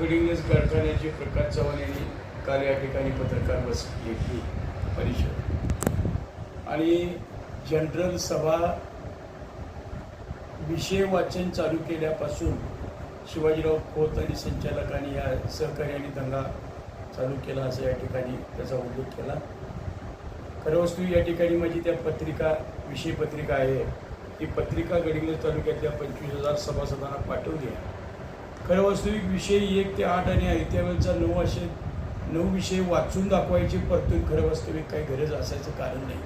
गडिंग्लज कारखान्याचे प्रकाश चव्हाण यांनी काल या ठिकाणी पत्रकार बस घेतली परिषद. आणि जनरल सभा विषय वाचन चालू केल्यापासून शिवाजीराव खोत आणि संचालकांनी या सहकार्याने दंगा चालू केला असं या ठिकाणी त्याचा उल्लेख केला. खरं वस्तू या ठिकाणी माझी त्या पत्रिका विषय पत्रिका आहे. ती पत्रिका गडिंग्लज तालुक्यातल्या पंचवीस हजार सभासदांना पाठवली आहे. खरं वास्तविक विषय एक ते आठ आणि आहे नऊ असे नऊ विषय वाचून दाखवायचे परतून खरं वास्तविक काही गरज असायचं कारण नाही.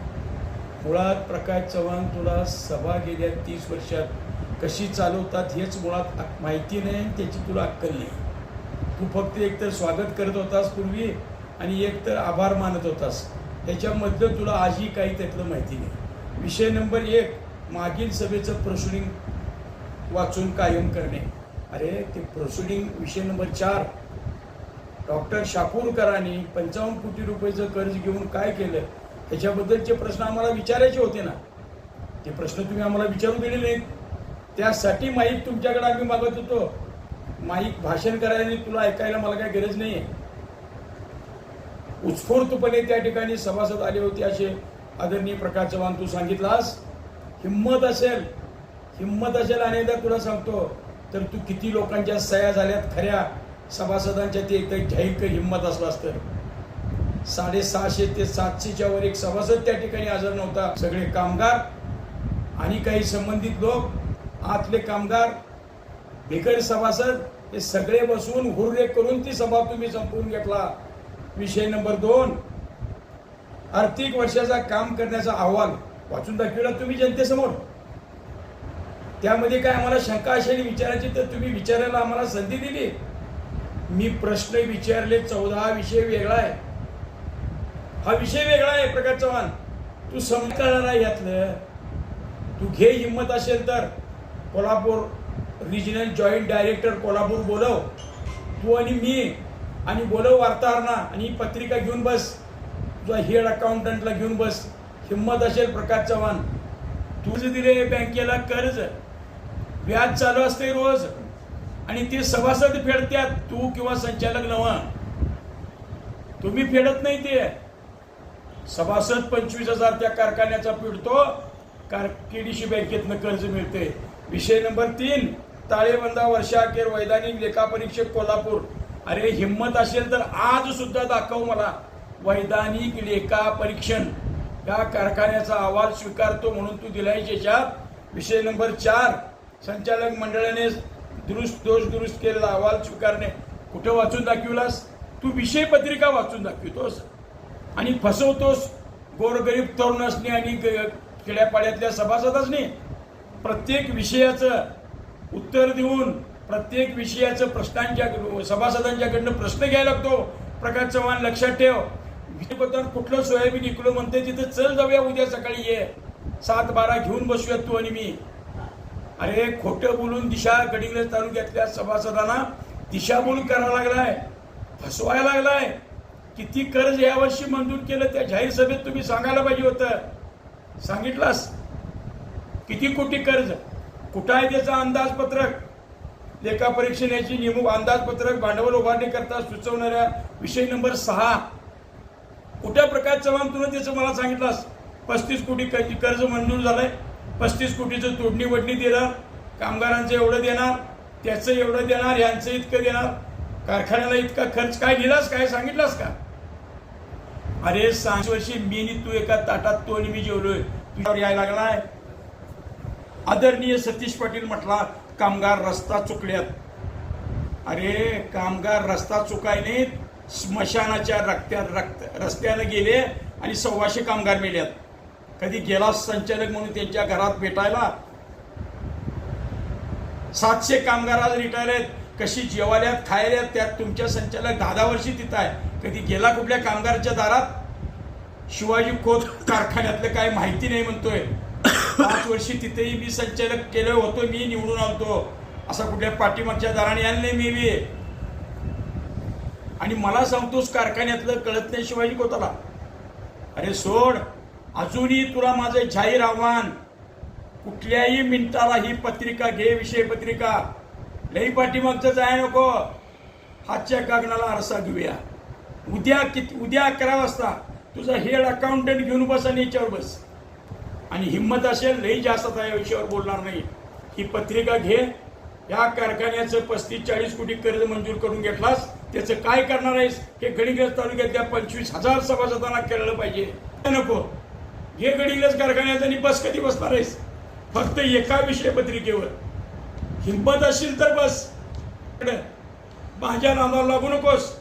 मुळात प्रकाश चव्हाण तुला सभा गेल्या तीस वर्षात कशी चालवतात हेच मुळात माहिती नाही आणि त्याची तुला अक्कल नाही. तू फक्त एकतर स्वागत करत होतास पूर्वी आणि एकतर आभार मानत होतास. त्याच्यामधलं तुला आजही काही त्यातलं माहिती नाही. विषय नंबर एक मागील सभेचं प्रश्निंग वाचून कायम करणे. अरे ते प्रोसिडिंग विषय नंबर चार. डॉक्टर शापूरकरांनी पंचावन्न कोटी रुपयाचं कर्ज घेऊन काय केलं? ह्याच्याबद्दलचे प्रश्न आम्हाला विचारायचे होते ना. ते प्रश्न तुम्ही आम्हाला विचारून दिले नाहीत त्यासाठी माहीत तुमच्याकडे आम्ही मागत होतो. माईक भाषण करायला तुला ऐकायला मला काही गरज नाही आहे उत्स्फूर्तपणे त्या ठिकाणी सभासद आले होते असे आदरणीय प्रकाश चव्हाण तू सांगितलास? हिंमत असेल. हिंमत असेल अनेकदा तुला सांगतो. तर तू किती लोकांच्या सह्या झाल्यात खऱ्या? सभासदांच्या ते एक झैक हिंमत असलास तर साडेसहाशे ते सातशेच्या वर एक सभासद त्या ठिकाणी हजर नव्हता. सगळे कामगार आणि काही संबंधित लोक आतले कामगार बिगर सभासद हे सगळे बसून हुर्रे करून ती सभा तुम्ही संपवून घेतला. विषय नंबर दोन आर्थिक वर्षाचा काम करण्याचा अहवाल. वाचून दाखविला तुम्ही जनतेसमोर. त्यामध्ये काय आम्हाला शंका असेल विचारायची तर तुम्ही विचारायला आम्हाला संधी दिली. मी प्रश्न विचारले चौदा विषय वेगळा आहे. हा विषय वेगळा आहे प्रकाश चव्हाण. तू समजणार आहे यातलं. तू घे हिंमत असेल तर. Kolhapur regional joint director Kolhapur बोलव. तू आणि मी आणि बोलव वार्ताहरांना आणि पत्रिका घेऊन बस. तुझा हेड अकाउंटंटला घेऊन बस. हिंमत असेल प्रकाश चव्हाण. तुझं दिले बँकेला कर्ज. व्याज चालू असते रोज. आणि ते सभासद फेडत्यात तू किंवा संचालक नवा तुम्ही फेडत नाही ते. सभासद पंचवीस हजार त्या कारखान्याचा पिडतो कार केडीसी बँकेतनं कर्ज मिळते विषय नंबर तीन ताळेबंदा वर्षाखेर वैधानिक लेखापरीक्षक कोल्हापूर. अरे हिंमत असेल तर आज सुद्धा दाखव मला वैधानिक लेखा परीक्षण. या कारखान्याचा अहवाल स्वीकारतो म्हणून तू दिलाय विषय नंबर चार संचालक मंडळाने दुरुस्त दोष दुरुस्त केलेला अहवाल स्वीकारणे. कुठं वाचून दाखविलास? तू विषय पत्रिका वाचून दाखवितोस. आणि फसवतोस. गोरगरीब तरुणासनी आणि खेड्यापाड्यातल्या सभासदासनी. प्रत्येक विषयाचं उत्तर देऊन प्रत्येक विषयाचं प्रश्नांच्या सभासदांच्याकडनं प्रश्न घ्यायला लागतो. प्रकाश चव्हाण लक्षात ठेव. विजयपत्रात कुठलं सोयाबीन इकडं म्हणते तिथं चल जाऊया उद्या सकाळी ये. सात बारा घेऊन बसूया तू आणि मी. अरे खोटं बोलून दिशा गडिंग्लज तालुक्यातल्या सभासदांना दिशाभूल करायला लागलाय फसवायला लागलाय. किती कर्ज यावर्षी मंजूर केलं त्या जाहीर सभेत तुम्ही सांगायला पाहिजे होतं. सांगितलंस. किती कोटी कर्ज? कुठं आहे त्याचं अंदाजपत्रक? लेखा परीक्षणाची नेमूक अंदाजपत्रक भांडवल उभारणी करता सुचवणाऱ्या विषय नंबर सहा. कुठल्या प्रकारचं चव्हाण तुला त्याचं मला सांगितलंस. पस्तीस कोटी कर्ज मंजूर झालंय. पस्तीस कोटीचं तोडणी वडणी देणार कामगारांचं एवढं देणार त्याचं एवढं देणार यांचं इतकं देणार. कारखान्याला इतका खर्च काय दिलास काय सांगितलास का? अरे सांग वर्षी मी आणि तू एका ताटात तू आणि मी जेवलोय. तुझ्यावर यायला लागलाय. आदरणीय सतीश पाटील म्हटला कामगार रस्ता चुकल्यात. अरे कामगार रस्ता चुकाय नाहीत स्मशानाच्या रक्त्या रक्त रस्त्यानं गेले आणि सव्वाशे कामगार मेल्यात. कधी गेला संचालक म्हणून त्यांच्या घरात भेटायला? सातशे कामगार आज रिटायर आहेत. कशी जेवाल्यात खायल्यात त्यात तुमच्या संचालक दहा दहा वर्षी तिथं आहे. कधी गेला कुठल्या कामगारच्या दारात? शिवाजी खोत कारखान्यातलं काय माहिती नाही म्हणतोय. पाच वर्षी तिथेही मी संचालक केलं होतो मी निवडून आलतो. असा कुठल्या पाठीमागच्या दाराने आलं नाही मी बी. आणि मला सांगतोस कारखान्यातलं कळत नाही शिवाजी कोताला अरे सोड अजूनही तुला माझं जाहीर आव्हान कुठल्याही मिनिटाला ही पत्रिका घे विषय पत्रिका. लई पाठीमागचं जाय नको. हातच्या कागणाला आरसा घेऊया. उद्या किती उद्या अकरा वाजता तुझा हेड अकाउंटंट घेऊन बस आणि याच्यावर बस. आणि हिंमत असेल लई जास्त या विषयावर बोलणार नाही. ही पत्रिका घे. या कारखान्याचं पस्तीस चाळीस कोटी कर्ज मंजूर करून घेतलास त्याचं काय करणार आहेस? हे गडिंग्लज तालुक्यातल्या पंचवीस हजार सभासदांना केलेलं पाहिजे. नको. हे गडिंग्लज कारखान्यात आणि बस कधी बसणार आहेस? फक्त एका विषय पत्रिकेवर. हिंमत असेल तर बस. माझ्या नावाला लागू नकोस.